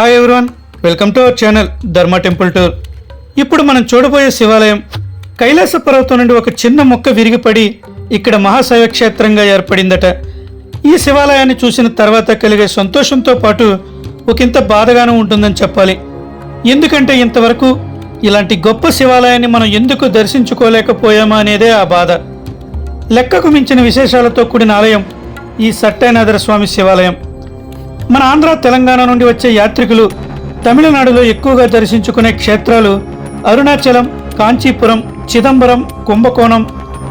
Hi everyone welcome to our channel Dharma temple tour ఇప్పుడు మనం చూడబోయే శివాలయం కైలాస పర్వతం నుండి ఒక చిన్న మొక్క విరిగిపడి ఇక్కడ మహాశైవ క్షేత్రంగా ఏర్పడిందట. ఈ శివాలయాన్ని చూసిన తర్వాత కలిగే సంతోషంతో పాటు ఒకంత బాధగానూ ఉంటుందని చెప్పాలి. ఎందుకంటే ఇంతవరకు ఇలాంటి గొప్ప శివాలయాన్ని మనం ఎందుకు దర్శించుకోలేకపోయామా అనేదే ఆ బాధ. లెక్కకు మించిన విశేషాలతో కూడిన ఆలయం ఈ సట్టైనాథర స్వామి శివాలయం. మన ఆంధ్ర తెలంగాణ నుండి వచ్చే యాత్రికులు తమిళనాడులో ఎక్కువగా దర్శించుకునే క్షేత్రాలు అరుణాచలం కాంచీపురం చిదంబరం కుంభకోణం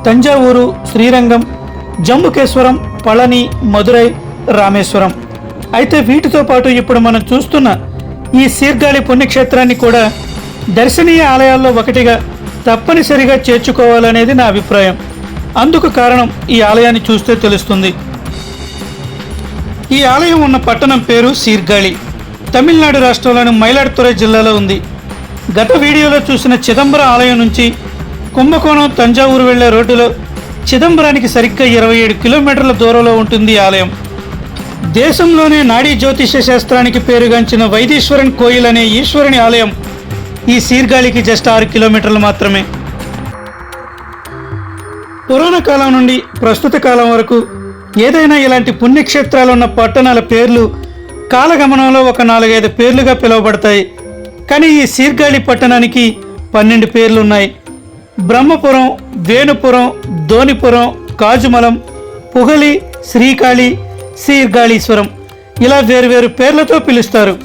తంజావూరు శ్రీరంగం జంబుకేశ్వరం పళని మదురై రామేశ్వరం. అయితే వీటితో పాటు ఇప్పుడు మనం చూస్తున్న ఈ సీర్గాళి పుణ్యక్షేత్రాన్ని కూడా దర్శనీయ ఆలయాల్లో ఒకటిగా తప్పనిసరిగా చేర్చుకోవాలనేది నా అభిప్రాయం. అందుకు కారణం ఈ ఆలయాన్ని చూస్తే తెలుస్తుంది. ఈ ఆలయం ఉన్న పట్టణం పేరు సీర్గాళి. తమిళనాడు రాష్ట్రంలోని మయిలాడుతురై జిల్లాలో ఉంది. గత వీడియోలో చూసిన చిదంబరం ఆలయం నుంచి కుంభకోణం తంజావూరు వెళ్ళే రోడ్డులో చిదంబరానికి సరిగ్గా ఇరవై ఏడు కిలోమీటర్ల దూరంలో ఉంటుంది ఆలయం. దేశంలోనే నాడీ జ్యోతిష శాస్త్రానికి పేరుగాంచిన వైదీశ్వరన్ కోయిల్ అనే ఈశ్వరుని ఆలయం ఈ సీర్గాళికి జస్ట్ ఆరు కిలోమీటర్లు మాత్రమే. పురాణ కాలం నుండి ప్రస్తుత కాలం వరకు ఏదైనా ఇలాంటి పుణ్యక్షేత్రాలు ఉన్న పట్టణాల పేర్లు కాలగమనంలో ఒక నాలుగైదు పేర్లుగా పిలువబడతాయి. కానీ ఈ సీర్గాళి పట్టణానికి పన్నెండు పేర్లు ఉన్నాయి బ్రహ్మపురం వేణుపురం ధోనిపురం కాజుమలం పుగలి శ్రీకాళి సీర్గాళీశ్వరం ఇలా వేరువేరు పేర్లతో పిలుస్తారు.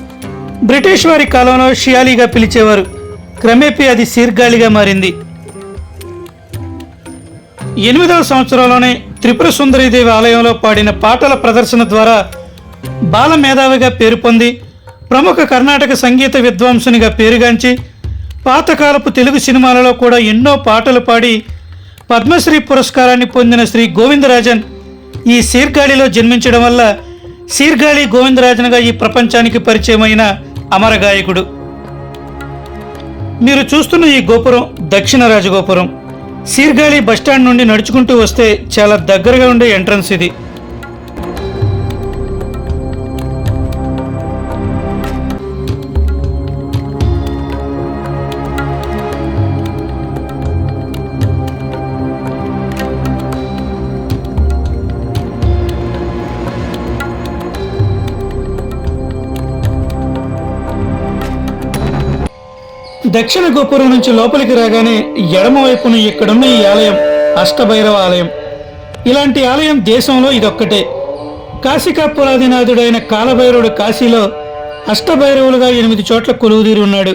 బ్రిటిష్ వారి కాలంలో షియాలీగా పిలిచేవారు. క్రమేపీ అది సీర్గాళిగా మారింది. ఎనిమిదవ సంవత్సరంలోనే త్రిపుర సుందరీదేవి ఆలయంలో పాడిన పాటల ప్రదర్శన ద్వారా బాల మేధావిగా పేరు పొంది ప్రముఖ కర్ణాటక సంగీత విద్వాంసునిగా పేరుగాంచి పాతకాలపు తెలుగు సినిమాలలో కూడా ఎన్నో పాటలు పాడి పద్మశ్రీ పురస్కారాన్ని పొందిన శ్రీ గోవిందరాజన్ ఈ సీర్గాళిలో జన్మించడం వల్ల సీర్గాళి గోవిందరాజన్గా ఈ ప్రపంచానికి పరిచయమైన అమర గాయకుడు మీరు చూస్తున్న ఈ గోపురం దక్షిణ రాజగోపురం. సీర్గాళి బస్టాండ్ నుండి నడుచుకుంటూ వస్తే చాలా దగ్గరగా ఉండే ఎంట్రన్స్ ఇది. దక్షిణ గోపురం నుంచి లోపలికి రాగానే ఎడమవైపున ఇక్కడున్న ఈ ఆలయం అష్టభైరవ ఆలయం. ఇలాంటి ఆలయం దేశంలో ఇదొక్కటే. కాశీకాపురాధినాథుడైన కాలభైరవుడు కాశీలో అష్టభైరవులుగా ఎనిమిది చోట్ల కొలువుదీరి ఉన్నాడు.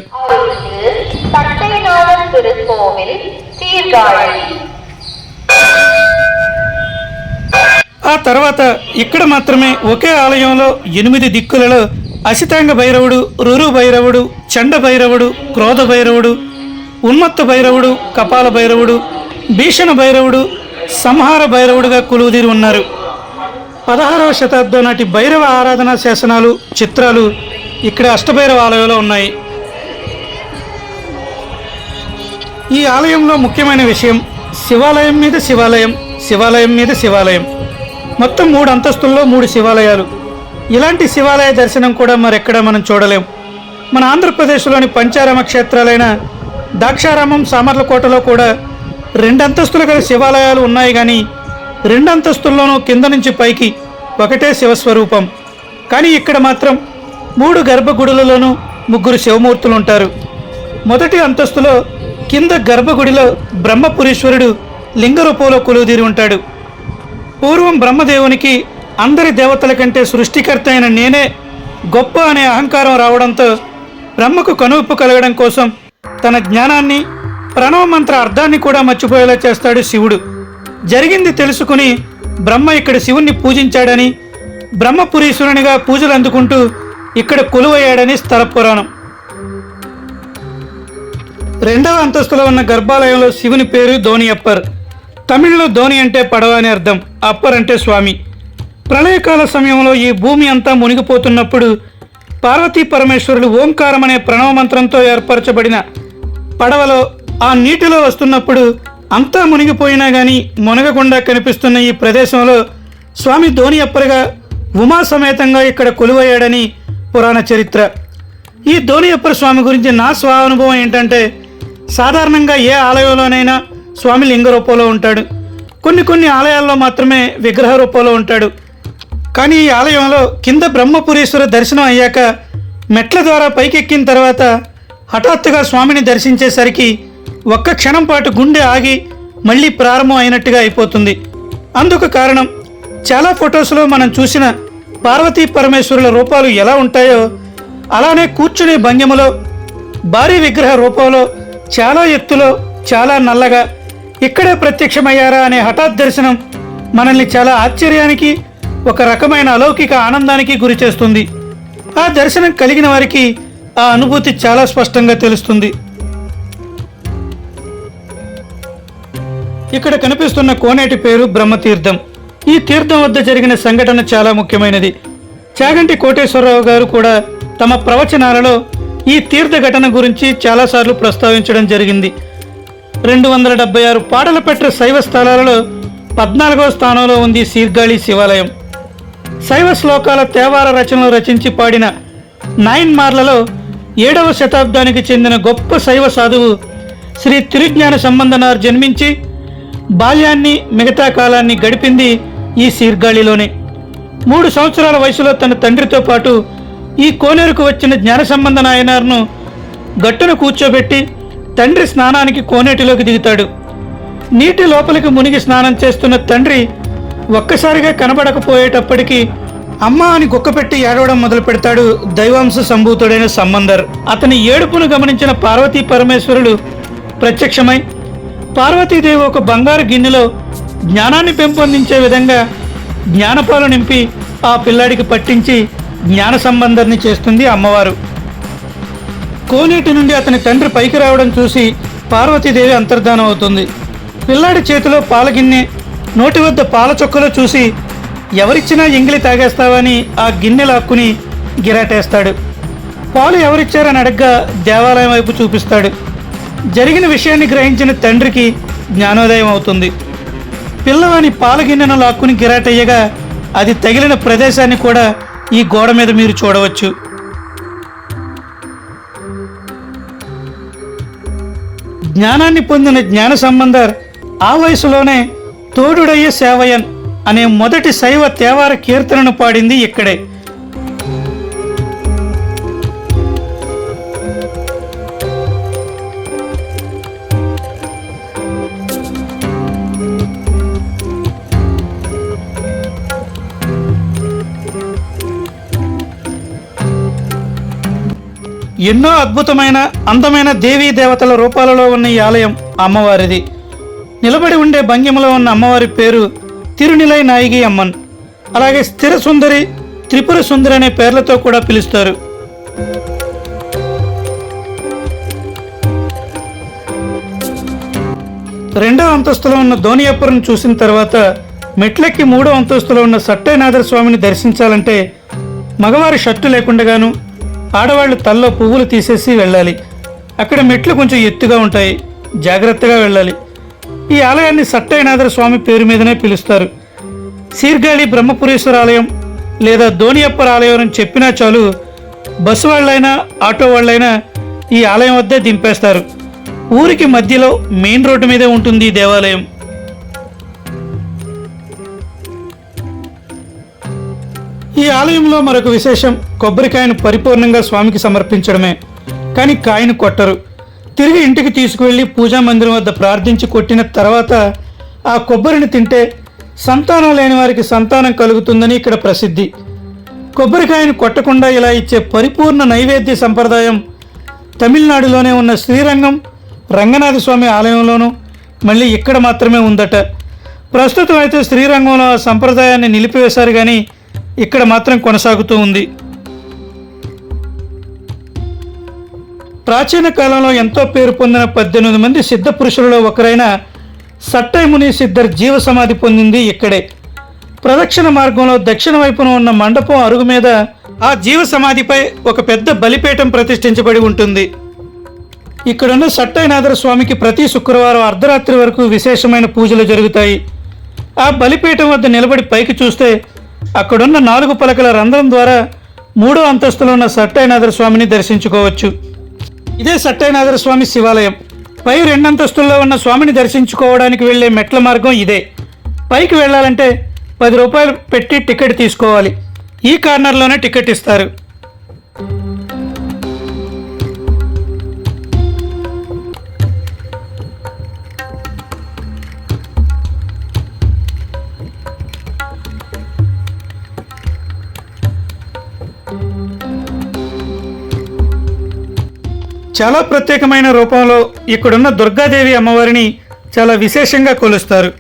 ఆ తర్వాత ఇక్కడ మాత్రమే ఒకే ఆలయంలో ఎనిమిది దిక్కులలో అసితాంగ భైరవుడు రురు భైరవుడు చండ భైరవుడు క్రోధ భైరవుడు ఉన్మత్త భైరవుడు కపాల భైరవుడు భీషణ భైరవుడు సంహార భైరవుడుగా కొలువుదీరి ఉన్నారు. పదహారవ శతాబ్దం నాటి భైరవ ఆరాధనా శాసనాలు చిత్రాలు ఇక్కడ అష్టభైరవ ఆలయంలో ఉన్నాయి. ఈ ఆలయంలో ముఖ్యమైన విషయం శివాలయం మీద శివాలయం శివాలయం మీద శివాలయం. మొత్తం మూడు అంతస్తుల్లో మూడు శివాలయాలు. ఇలాంటి శివాలయ దర్శనం కూడా మరెక్కడ మనం చూడలేం. మన ఆంధ్రప్రదేశ్లోని పంచారామ క్షేత్రాలైన దాక్షారామం సామర్లకోటలో కూడా రెండు అంతస్తులు గల శివాలయాలు ఉన్నాయి కానీ రెండు అంతస్తుల్లోనూ కింద నుంచి పైకి ఒకటే శివస్వరూపం. కానీ ఇక్కడ మాత్రం మూడు గర్భగుడులలోనూ ముగ్గురు శివమూర్తులు ఉంటారు మొదటి అంతస్తులో కింద గర్భగుడిలో బ్రహ్మపురీశ్వరుడు లింగ రూపంలో కొలువుదీరి ఉంటాడు. పూర్వం బ్రహ్మదేవునికి అందరి దేవతల కంటే సృష్టికర్త అయిన నేనే గొప్ప అనే అహంకారం రావడంతో బ్రహ్మకు కనువిప్పు కలగడం కోసం తన జ్ఞానాన్ని ప్రణవ మంత్ర అర్థాన్ని కూడా మర్చిపోయేలా చేస్తాడు శివుడు. జరిగింది తెలుసుకుని బ్రహ్మ ఇక్కడ శివుణ్ణి పూజించాడని బ్రహ్మపురీశ్వరునిగా పూజలు అందుకుంటూ ఇక్కడ కొలువయ్యాడని స్థల పురాణం. రెండవ అంతస్తులో ఉన్న గర్భాలయంలో శివుని పేరు ధోని అప్పర్ తమిళ్ళో ధోని అంటే పడవ అని అర్థం. అప్పర్ అంటే స్వామి. ప్రళయకాల సమయంలో ఈ భూమి అంతా మునిగిపోతున్నప్పుడు పార్వతీ పరమేశ్వరులు ఓంకారం అనే ప్రణవ మంత్రంతో ఏర్పరచబడిన పడవలో ఆ నీటిలో వస్తున్నప్పుడు అంతా మునిగిపోయినా కానీ మునగకుండా కనిపిస్తున్న ఈ ప్రదేశంలో స్వామి ధోని అప్పరగా ఉమా సమేతంగా ఇక్కడ కొలువయ్యాడని పురాణ చరిత్ర. ఈ ధోనియప్పర స్వామి గురించి నా స్వానుభవం ఏంటంటే సాధారణంగా ఏ ఆలయంలోనైనా స్వామి లింగ రూపంలో ఉంటాడు. కొన్ని కొన్ని ఆలయాల్లో మాత్రమే విగ్రహ రూపంలో ఉంటాడు. కానీ ఈ ఆలయంలో కింద బ్రహ్మపురేశ్వర దర్శనం అయ్యాక మెట్ల ద్వారా పైకెక్కిన తర్వాత హఠాత్తుగా స్వామిని దర్శించేసరికి ఒక్క క్షణం పాటు గుండె ఆగి మళ్ళీ ప్రారంభం అయినట్టుగా అయిపోతుంది. అందుకు కారణం చాలా ఫొటోస్లో మనం చూసిన పార్వతీ పరమేశ్వరుల రూపాలు ఎలా ఉంటాయో అలానే కూర్చునే భంగిమలో భారీ విగ్రహ రూపంలో చాలా ఎత్తులో చాలా నల్లగా ఇక్కడే ప్రత్యక్షమయ్యారా అనే హఠాత్ దర్శనం మనల్ని చాలా ఆశ్చర్యానికి ఒక రకమైన అలౌకిక ఆనందానికి గురి చేస్తుంది. ఆ దర్శనం కలిగిన వారికి ఆ అనుభూతి చాలా స్పష్టంగా తెలుస్తుంది. ఇక్కడ కనిపిస్తున్న కోనేటి పేరు బ్రహ్మతీర్థం. ఈ తీర్థం వద్ద జరిగిన సంఘటన చాలా ముఖ్యమైనది. చాగంటి కోటేశ్వరరావు గారు కూడా తమ ప్రవచనాలలో ఈ తీర్థ ఘటన గురించి చాలాసార్లు ప్రస్తావించడం జరిగింది. రెండు వందల డెబ్బై ఆరు పాటల శైవ స్థలాలలో పద్నాలుగవ స్థానంలో ఉంది సీర్గాళి శివాలయం. శైవ శ్లోకాల తేవార రచనలు రచించి పాడిన నైన్ మార్లలో ఏడవ శతాబ్దానికి చెందిన గొప్ప శైవ సాధువు శ్రీ తిరుజ్ఞాన సంబంధనార్ జన్మించి బాల్యాన్ని మిగతా కాలాన్ని గడిపింది ఈ సీర్గాళిలోనే మూడు సంవత్సరాల వయసులో తన తండ్రితో పాటు ఈ కోనేరుకు వచ్చిన జ్ఞాన సంబంధ నాయనార్ను గట్టున కూర్చోబెట్టి తండ్రి స్నానానికి కోనేటిలోకి దిగుతాడు. నీటి లోపలికి మునిగి స్నానం చేస్తున్న తండ్రి ఒక్కసారిగా కనబడకపోయేటప్పటికీ అమ్మ అని గుక్కపెట్టి ఏడవడం మొదలు పెడతాడు దైవాంశ సంభూతుడైన సంబంధర్ అతని ఏడుపును గమనించిన పార్వతీ పరమేశ్వరుడు ప్రత్యక్షమై పార్వతీదేవి ఒక బంగారు గిన్నెలో జ్ఞానాన్ని పెంపొందించే విధంగా జ్ఞానపాలు నింపి ఆ పిల్లాడికి పట్టించి జ్ఞాన సంబంధర్ని చేస్తుంది అమ్మవారు. కోనేటి నుండి అతని తండ్రి పైకి రావడం చూసి పార్వతీదేవి అంతర్ధానం అవుతుంది. పిల్లాడి చేతిలో పాలగిన్నె నోటి వద్ద పాల చొక్కలో చూసి ఎవరిచ్చినా ఎంగిలి తాగేస్తావని ఆ గిన్నె లాక్కుని గిరాటేస్తాడు. పాలు ఎవరిచ్చారని అడగ్గా దేవాలయం వైపు చూపిస్తాడు. జరిగిన విషయాన్ని గ్రహించిన తండ్రికి జ్ఞానోదయం అవుతుంది. పిల్లవాని పాల గిన్నెను లాక్కుని గిరాటయ్యగా అది తగిలిన ప్రదేశాన్ని కూడా ఈ గోడ మీద మీరు చూడవచ్చు. జ్ఞానాన్ని పొందిన జ్ఞాన సంబంధర్ ఆ వయసులోనే తోడుడయ్య సేవయన్ అనే మొదటి శైవ తేవార కీర్తనను పాడింది ఇక్కడే. ఎన్నో అద్భుతమైన అందమైన దేవీ దేవతల రూపాలలో ఉన్న ఈ ఆలయం అమ్మవారిది. నిలబడి ఉండే భంగిమలో ఉన్న అమ్మవారి పేరు తిరునిలై నాయిగి అమ్మన్. అలాగే స్థిర సుందరి త్రిపుర సుందరి అనే పేర్లతో కూడా పిలుస్తారు. రెండో అంతస్తులో ఉన్న ధోనియప్పరం చూసిన తర్వాత మెట్లెక్కి మూడో అంతస్తులో ఉన్న సట్టైనాథర స్వామిని దర్శించాలంటే మగవారి షర్టు లేకుండాగాను ఆడవాళ్ళు తల్లో పువ్వులు తీసేసి వెళ్ళాలి. అక్కడ మెట్లు కొంచెం ఎత్తుగా ఉంటాయి. జాగ్రత్తగా వెళ్ళాలి. ఈ ఆలయాన్ని సట్టయనాథర స్వామి పేరు మీదనే పిలుస్తారు. సీర్గాళి బ్రహ్మపురేశ్వర ఆలయం లేదా ధోనియప్పర్ ఆలయం అని చెప్పినా చాలు బస్సు వాళ్ళైనా ఆటో వాళ్ళైనా ఈ ఆలయం వద్దే దింపేస్తారు. ఊరికి మధ్యలో మెయిన్ రోడ్డు మీదే ఉంటుంది ఈ దేవాలయం. ఈ ఆలయంలో మరొక విశేషం కొబ్బరికాయను పరిపూర్ణంగా స్వామికి సమర్పించడమే. కానీ కాయను కొట్టరు. తిరిగి ఇంటికి తీసుకువెళ్ళి పూజా మందిరం వద్ద ప్రార్థించి కొట్టిన తర్వాత ఆ కొబ్బరిని తింటే సంతానం లేని వారికి సంతానం కలుగుతుందని ఇక్కడ ప్రసిద్ధి. కొబ్బరికాయను కొట్టకుండా ఇలా ఇచ్చే పరిపూర్ణ నైవేద్య సంప్రదాయం తమిళనాడులోనే ఉన్న శ్రీరంగం రంగనాథ స్వామి ఆలయంలోనూ మళ్ళీ ఇక్కడ మాత్రమే ఉందట. ప్రస్తుతం అయితే శ్రీరంగంలో ఆ సంప్రదాయాన్ని నిలిపివేశారు కానీ ఇక్కడ మాత్రం కొనసాగుతూ ఉంది. ప్రాచీన కాలంలో ఎంతో పేరు పొందిన పద్దెనిమిది మంది సిద్ధ పురుషులలో ఒకరైన సట్టై ముని సిద్ధర్ జీవ సమాధి పొందింది ఇక్కడే. ప్రదక్షిణ మార్గంలో దక్షిణ వైపున ఉన్న మండపం అరుగు మీద ఆ జీవ సమాధిపై ఒక పెద్ద బలిపీఠం ప్రతిష్ఠించబడి ఉంటుంది. ఇక్కడున్న సట్టైనాథర స్వామికి ప్రతి శుక్రవారం అర్ధరాత్రి వరకు విశేషమైన పూజలు జరుగుతాయి. ఆ బలిపీఠం వద్ద నిలబడి పైకి చూస్తే అక్కడున్న నాలుగు పలకల రంధ్రం ద్వారా మూడో అంతస్తులో ఉన్న సట్టైనాథర స్వామిని దర్శించుకోవచ్చు. ఇదే సత్యనాథర స్వామి శివాలయం. పై రెండంతస్తుల్లో ఉన్న స్వామిని దర్శించుకోవడానికి వెళ్ళే మెట్ల మార్గం ఇదే. పైకి వెళ్ళాలంటే పది రూపాయలు పెట్టి టికెట్ తీసుకోవాలి. ఈ కార్నర్లోనే టికెట్ ఇస్తారు. చాలా ప్రత్యేకమైన రూపంలో ఇక్కడున్న దుర్గాదేవి అమ్మవారిని చాలా విశేషంగా కొలుస్తారు.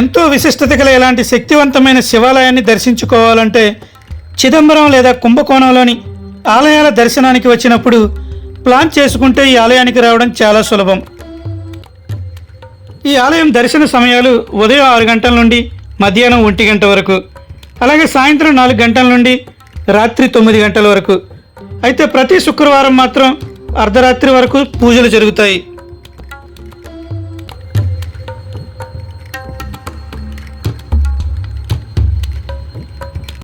ఎంతో విశిష్టత గల ఇలాంటి శక్తివంతమైన శివాలయాన్ని దర్శించుకోవాలంటే చిదంబరం లేదా కుంభకోణంలోని ఆలయాల దర్శనానికి వచ్చినప్పుడు ప్లాన్ చేసుకుంటే ఈ ఆలయానికి రావడం చాలా సులభం. ఈ ఆలయం దర్శన సమయాలు ఉదయం ఆరు గంటల నుండి మధ్యాహ్నం ఒంటి గంట వరకు. అలాగే సాయంత్రం నాలుగు గంటల నుండి రాత్రి తొమ్మిది గంటల వరకు. అయితే ప్రతి శుక్రవారం మాత్రం అర్ధరాత్రి వరకు పూజలు జరుగుతాయి.